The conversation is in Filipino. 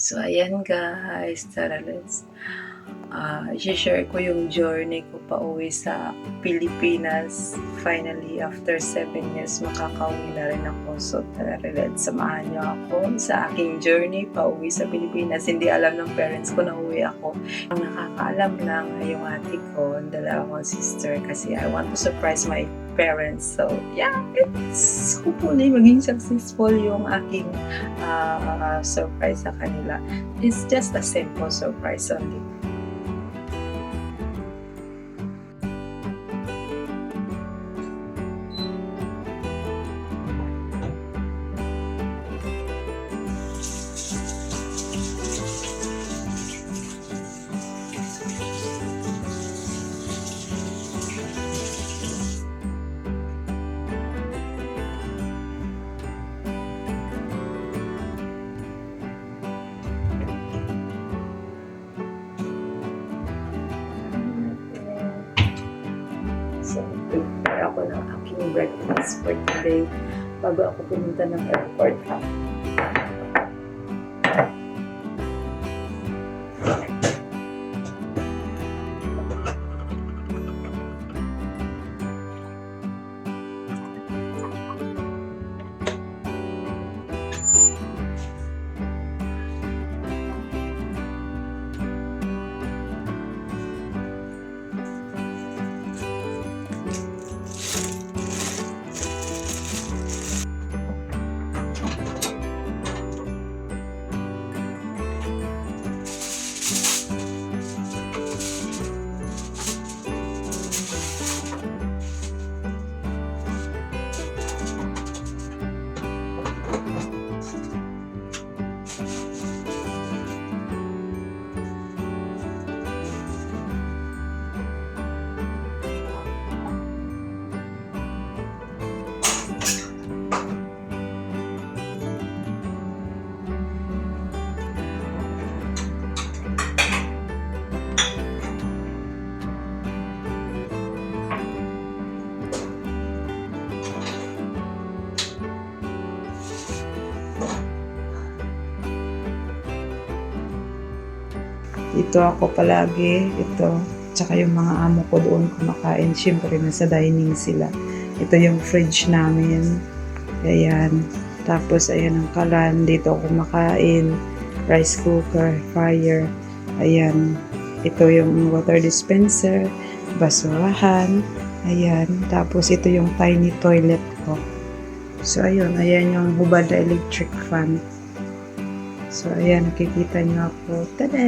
So, ayan guys. Tara, let's ah i-share ko yung journey ko pa uwi sa Pilipinas. Finally, after 7 years, makakauwi na rin ako. So, tara, let's samahan niyo ako sa aking journey pa uwi sa Pilipinas. Hindi alam ng parents ko na uwi ako. Ang nakakaalam lang ay yung ate ko, ang dalawa kong sister, kasi I want to surprise my parents. So, yeah, it's hopefully maging successful yung aking ah, surprise sa kanila. It's just a simple surprise only. So, prepare ako ng aking breakfast for today bago ako pumunta ng airport. Dito ako palagi, ito. Tsaka yung mga amo ko doon kumakain. Siyempre, nasa dining sila. Ito yung fridge namin. Ayan. Tapos, ayan ang kalan. Dito ako kumakain. Rice cooker, fire. Ayan. Ito yung water dispenser, basurahan. Ayan. Tapos, ito yung tiny toilet ko. So, ayun. Ayan yung hubad na electric fan. So, ayan, nakikita niyo ako. Tada!